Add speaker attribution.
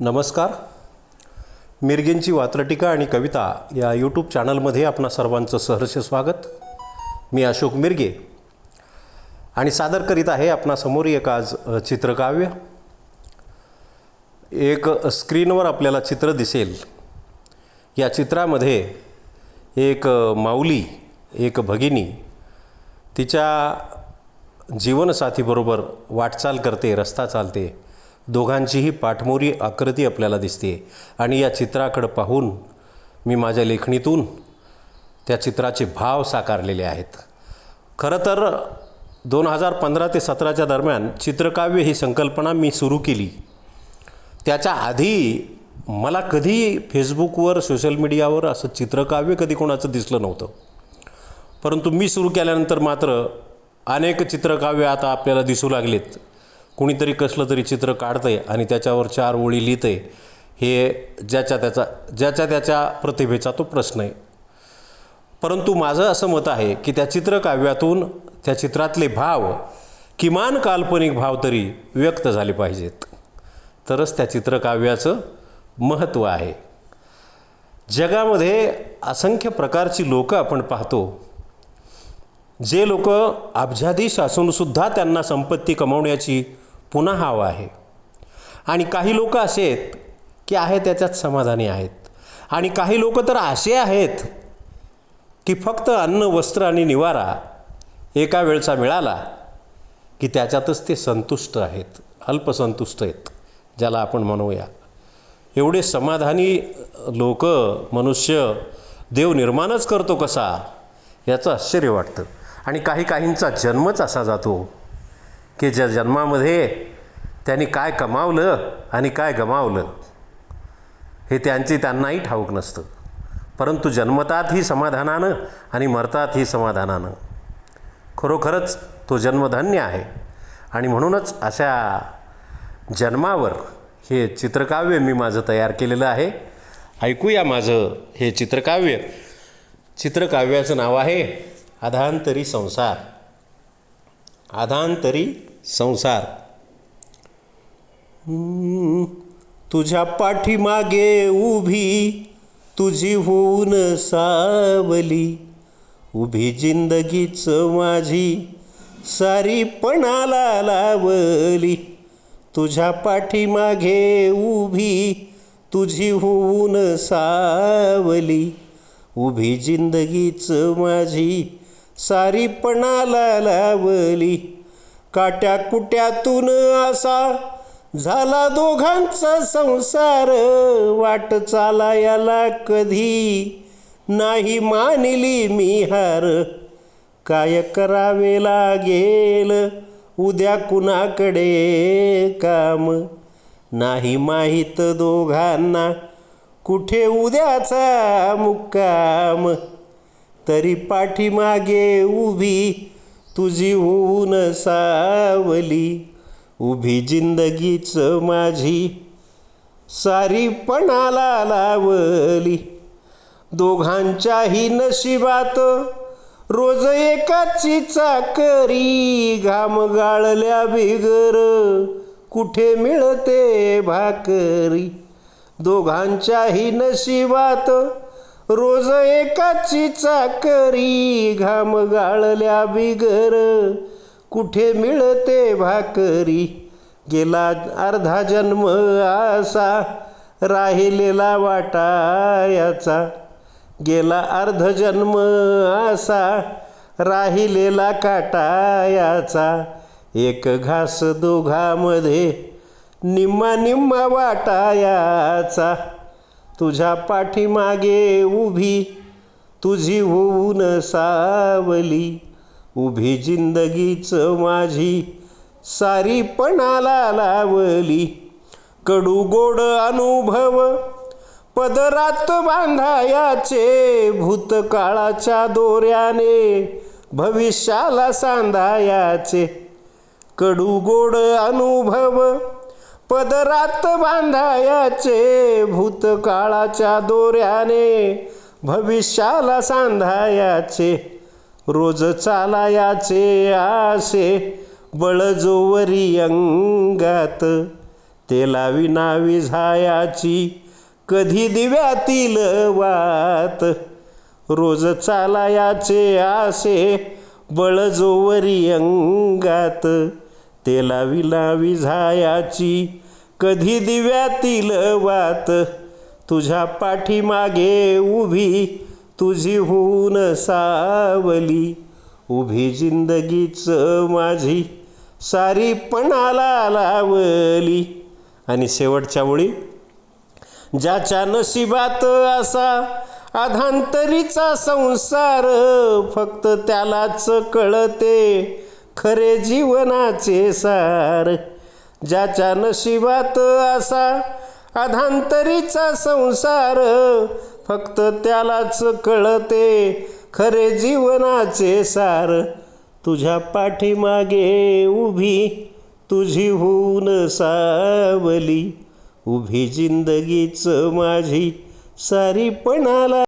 Speaker 1: नमस्कार. मिरगेंची वात्रटिका आणि कविता या यूट्यूब चॅनलमध्ये आपणा सर्वांचं सहर्ष स्वागत. मी अशोक मिरगे. आणि सादर करीत आहे आपणासमोर एक आज चित्रकाव्य. एक स्क्रीनवर आपल्याला चित्र दिसेल. या चित्रामध्ये एक माऊली एक भगिनी तिच्या जीवनसाथीबरोबर वाटचाल करते रस्ता चालते. दोघांचीही पाठमोरी आकृती आपल्याला दिसते आणि या चित्राकडं पाहून मी माझ्या लेखणीतून त्या चित्राचे भाव साकारलेले आहेत. खरं तर दोन हजार पंधरा ते सतराच्या दरम्यान चित्रकाव्य ही संकल्पना मी सुरू केली. त्याच्या आधी मला कधी फेसबुकवर सोशल मीडियावर असं चित्रकाव्य कधी कोणाचं दिसलं नव्हतं. परंतु मी सुरू केल्यानंतर मात्र अनेक चित्रकाव्य आता आपल्याला दिसू लागलेत. कुणीतरी कसलं तरी चित्र काढतंय आणि त्याच्यावर चार ओळी लिहितंय हे ज्याच्या त्याचा ज्याच्या त्याच्या प्रतिभेचा तो प्रश्न आहे. परंतु माझं असं मत आहे की त्या चित्रकाव्यातून त्या चित्रातले भाव किमान काल्पनिक भाव तरी व्यक्त झाले पाहिजेत. तरच त्या चित्रकाव्याचं महत्त्व आहे. जगामध्ये असंख्य प्रकारची लोकं आपण पाहतो. जे लोक अब्जाधीश असूनसुद्धा त्यांना संपत्ती कमवण्याची पुन्हा हवा आहे. आणि काही लोक असे आहेत की आहे त्याच्यात समाधानी आहेत. आणि काही लोक तर असे आहेत की फक्त अन्न वस्त्र आणि निवारा एका वेळचा मिळाला की त्याच्यातच ते संतुष्ट आहेत अल्पसंतुष्ट आहेत ज्याला आपण म्हणूया. एवढे समाधानी लोक मनुष्य देव निर्माणच करतो कसा? याचं आश्चर्य वाटतं. आणि काही काहींचा जन्मच असा जातो की ज्या जन्मामध्ये त्यांनी काय कमावलं आणि काय गमावलं हे त्यांची त्यांनाही ठाऊक नसतं. परंतु जन्मतातही समाधानानं आणि मरतातही समाधानानं. खरोखरच तो जन्मधन्य आहे. आणि म्हणूनच अशा जन्मावर हे चित्रकाव्य मी माझं तयार केलेलं आहे. ऐकूया माझं हे चित्रकाव्य. चित्रकाव्याचं नाव आहे अधांतरी संसार. आधांतरी संसार. तुझ्या पाठीमागे उभी तुझी होऊन सावली. उभी जिंदगीच माझी सारी पणाला लावली. तुझ्या पाठीमागे उभी तुझी होऊन सावली. उभी जिंदगीच माझी सारी पणाला लावली. काट्या कुट्यातून असा झाला दोघांचा संसार. वाट चालायला कधी नाही मानली मी हार. काय करावे लागेल? उद्या कुणाकडे काम? नाही माहीत दोघांना कुठे उद्याचा मुक्काम. तरी पाठीमागे उभी तुझी होऊन सावली. उभी जिंदगीच माझी सारी पणाला लावली. दोघांच्याही नशिबात रोज एकाची चाकरी घाम गाळल्या बिगर कुठे मिळते भाकरी? दोघांच्याही नशिबात रोज एकाची चाकरी घाम गाळल्या बिगर. कुठे मिळते भाकरी? गेला अर्धा जन्म असा राहिलेला वाटायाचा गेला अर्ध जन्म असा राहिलेला काटायाचा एक घास दोघामध्ये निम्मा निम्मा वाटायाचा तुझ्या पाठीमागे उभी तुझी होऊन सावली. उभी जिंदगीच माझी सारी पणाला लावली. कडू गोड अनुभव पदरात बांधायाचे भूतकाळाच्या दोऱ्याने भविष्याला सांधायाचे. कडू गोड अनुभव पदरात बांधायाचे भूतकाळाच्या दोऱ्याने भविष्याला सांधायाचे रोज चालायाचे आसे बळजोवरी अंगात तेला विनावी झायाची कधी दिव्यातील वात. रोज चालायाचे आसे बळजोवरी अंगात तेला विनावी झायाची. कधी दिव्यातील वात तुझ्या पाठीमागे उभी तुझी होऊन सावली. उभी जिंदगीच माझी सारी पणाला लावली. आणि शेवटच्या ओळी ज्याच्या नशिबात असा अधांतरीचा संसार फक्त त्यालाच कळते. खरे जीवनाचे सार ज्याच्या नशिबात असा अधांतरीचा संसार फक्त त्यालाच कळते खरे जीवनाचे सार. तुझ्या पाठीमागे उभी तुझी होऊन सावली उभी जिंदगीच माझी सारी पणाला